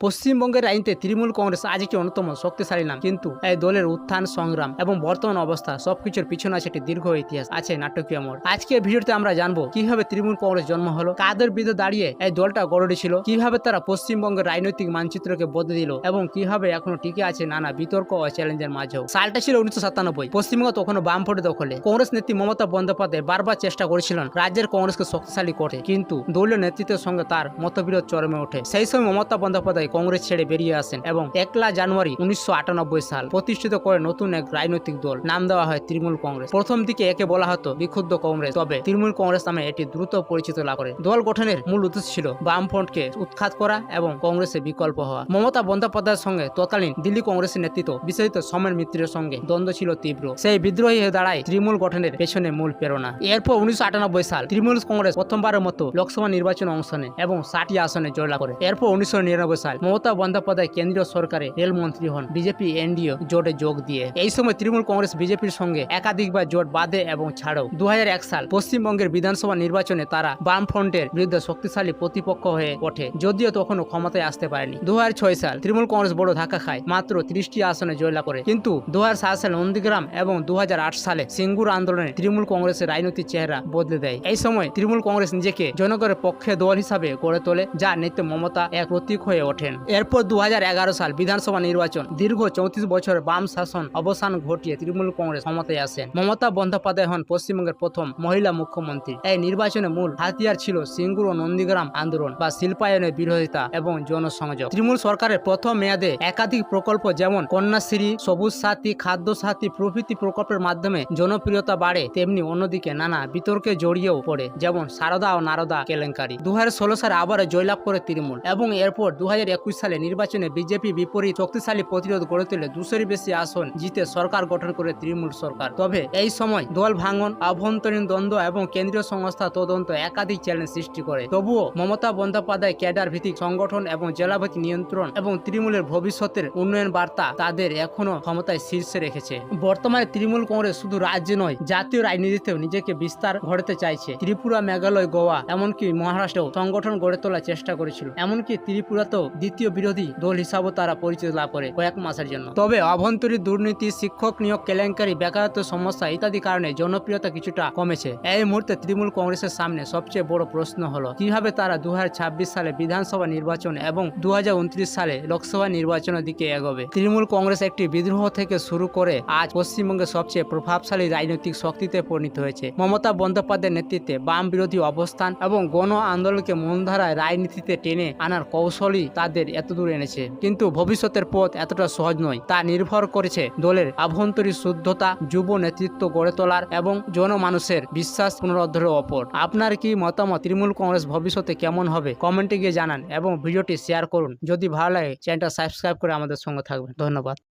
পশ্চিমবঙ্গের আইনতে তৃণমূল কংগ্রেস আজ একটি অন্যতম শক্তিশালী নাম। কিন্তু এই দলের উত্থান, সংগ্রাম এবং বর্তমান অবস্থা সবকিছুর পিছনে আছে একটি দীর্ঘ ইতিহাস, আছে নাটকীয় মোড়। আজকে ভিডিওতে আমরা জানব কীভাবে তৃণমূল কংগ্রেস জন্ম হলো, কাদের বিরুদ্ধে দাঁড়িয়ে এই দলটা গড়ে উঠেছিল, কীভাবে তারা পশ্চিমবঙ্গের রাজনৈতিক মানচিত্রকে বদলে দিল এবং কীভাবে এখনও টিকে আছে নানা বিতর্ক ও চ্যালেঞ্জের মাঝেও। সালটা ছিল উনিশশো সাতানব্বই। পশ্চিমবঙ্গ তখনও বামফ্রন্টের দখলে। কংগ্রেস নেত্রী মমতা বন্দ্যোপাধ্যায় বারবার চেষ্টা করেছিলেন রাজ্যের কংগ্রেসকে শক্তিশালী করতে, কিন্তু দলীয় নেতৃত্বের সঙ্গে তার মতবিরোধ চরমে ওঠে। সেই সময় মমতা বন্দ্যোপাধ্যায় কংগ্রেস ছেড়ে বেরিয়ে আসেন এবং একলা জানুয়ারি উনিশশো আটানব্বই সাল প্রতিষ্ঠিত করে নতুন এক রাজনৈতিক দল। নাম দেওয়া হয় তৃণমূল কংগ্রেস। প্রথম দিকে একে বলা হতো বিক্ষুব্ধ কংগ্রেস, তবে তৃণমূল কংগ্রেস নামে এটি দ্রুত পরিচিত লাভ করে। দল গঠনের মূল উদ্দেশ্য ছিল বামফ্রন্টকে উৎখাত করা এবং কংগ্রেসের বিকল্প হওয়া। মমতা বন্দ্যোপাধ্যায়ের সঙ্গে তৎকালীন দিল্লি কংগ্রেসের নেতৃত্ব বিশেষিত সমের মিত্রের সঙ্গে দ্বন্দ্ব ছিল তীব্র। সেই বিদ্রোহী হয়ে দাঁড়ায় তৃণমূল গঠনের পেছনে মূল প্রেরণা। এরপর উনিশশো আটানব্বই সাল তৃণমূল কংগ্রেস প্রথমবারের মতো লোকসভা নির্বাচনে অংশ নেয় এবং ষাটটি আসনে জয়লাভ করে। এরপর উনিশশো নিরানব্বই সাল মমতা বন্দ্যোপাধ্যায় কেন্দ্রীয় সরকারে রেলমন্ত্রী হন। বিজেপি এনডিও জোটে যোগ দিয়ে। এই সময় তৃণমূল কংগ্রেস, বিজেপির সঙ্গে একাধিকবার জোট বাঁধে এবং ছাড়েও। দু সাল পশ্চিমবঙ্গের বিধানসভা নির্বাচনে তারা বামফ্রন্টের বিরুদ্ধে শক্তিশালী প্রতিপক্ষ হয়ে ওঠে, যদিও তখনও ক্ষমতায় আসতে পারেনি। দু হাজার ছয় সাল তৃণমূল কংগ্রেস বড় ধাক্কা খায়, মাত্র ত্রিশটি আসনে জয়লাভ করে। কিন্তু দু হাজার সাত সালে নন্দীগ্রাম এবং দু হাজার আট সালে সিঙ্গুর আন্দোলনে তৃণমূল কংগ্রেসের রাজনৈতিক চেহারা বদলে দেয়। এই সময় তৃণমূল কংগ্রেস নিজেকে জনগণের পক্ষে দল হিসাবে গড়ে তোলে, যা নেত্য মমতা এক প্রতীক হয়ে ওঠেন এরপর দু হাজার এগারো সাল বিধানসভা নির্বাচন, দীর্ঘ চৌত্রিশ বছর বাম শাসন অবসান ঘটিয়ে তৃণমূল কংগ্রেস ক্ষমতায় আসেন মমতা বন্দ্যোপাধ্যায় হন পশ্চিমবঙ্গের প্রথম মহিলা মুখ্যমন্ত্রী। এই নির্বাচনে মূল হাতিয়ার ছিল সিঙ্গুর ও নন্দীগ্রাম আন্দোলন বা শিল্পায়নের বিরোধিতা এবং জনসংযোগ। তৃণমূল সরকারের প্রথম মেয়াদে একাধিক প্রকল্প যেমন কন্যাশ্রী, সবুজ সাথী, খাদ্য সাথী প্রভৃতি প্রকল্পের মাধ্যমে জনপ্রিয়তা বাড়ে, তেমনি অন্যদিকে নানা বিতর্কে জড়িয়েও পড়ে, যেমন সারদা ও নারদা কেলেঙ্কারি। দু হাজার ষোলো সালে আবার জয়লাভ করে তৃণমূল এবং এরপর দু সালে নির্বাচনে বিজেপি বিপরীত শক্তিশালী প্রতিরোধ গড়ে তুলে দুশোরই বেশি আসন জিতে সরকার গঠন করে তৃণমূল সরকার। তবে এই সময় দল ভাঙন, আভ্যন্তরীণ দ্বন্দ্ব এবং কেন্দ্রীয় সংস্থা তদন্ত একাধিক চ্যালেঞ্জ সৃষ্টি করে। তবুও মমতা বন্দ্যোপাধ্যায় ক্যাডার ভিত্তিক সংগঠন এবং জেলাভিত্তিক নিয়ন্ত্রণ এবং তৃণমূলের ভবিষ্যতের উন্নয়ন বার্তা তাদের এখনও ক্ষমতায় শীর্ষে রেখেছে। বর্তমানে তৃণমূল কংগ্রেস শুধু রাজ্যে নয়, জাতীয় রাজনীতিতেও নিজেকে বিস্তার ঘটাতে চাইছে। ত্রিপুরা, মেঘালয়, গোয়া এমনকি মহারাষ্ট্রেও সংগঠন গড়ে তোলার চেষ্টা করেছিল। এমনকি ত্রিপুরাতেও দ্বিতীয় বিরোধী দল হিসাবেও তারা পরিচিত লাভ করে কয়েক মাসের জন্য। তবে অভ্যন্তরীণ দুর্নীতি, শিক্ষক নিয়োগ, কেলেঙ্কারি, বেকারত্ব সমস্যা ইত্যাদি কারণে জনপ্রিয়তা কিছুটা কমেছে। এই মুহূর্তে তৃণমূল কংগ্রেসের সামনে সবচেয়ে বড় প্রশ্ন হলো, কীভাবে তারা দুহাজার ছাব্বিশ সালে বিধানসভা নির্বাচন এবং দুহাজার উনত্রিশ সালে লোকসভা নির্বাচনের দিকে এগোবে? তৃণমূল কংগ্রেস একটি বিদ্রোহ থেকে শুরু করে আজ পশ্চিমবঙ্গের সবচেয়ে প্রভাবশালী রাজনৈতিক শক্তিতে পরিণত হয়েছে। মমতা বন্দ্যোপাধ্যায়ের নেতৃত্বে বাম বিরোধী অবস্থান এবং গণ আন্দোলনকে মূলধারায় রাজনীতিতে টেনে আনার কৌশলই তাদের এতদূর এনেছে। কিন্তু ভবিষ্যতের পথ এতটা সহজ নয়। তা নির্ভর করেছে দলের আভ্যন্তরীণ শুদ্ধতা, যুব নেতৃত্ব গড়ে তোলার এবং জনমানুষের বিশ্বাস পুনরুদ্ধারের ওপর। আপনার কি মতামত? তৃণমূল কংগ্রেস ভবিষ্যতে কেমন হবে? কমেন্টে গিয়ে জানান এবং ভিডিওটি শেয়ার করুন। যদি ভালো লাগে, চ্যানেলটা সাবস্ক্রাইব করে আমাদের সঙ্গে থাকবেন। ধন্যবাদ।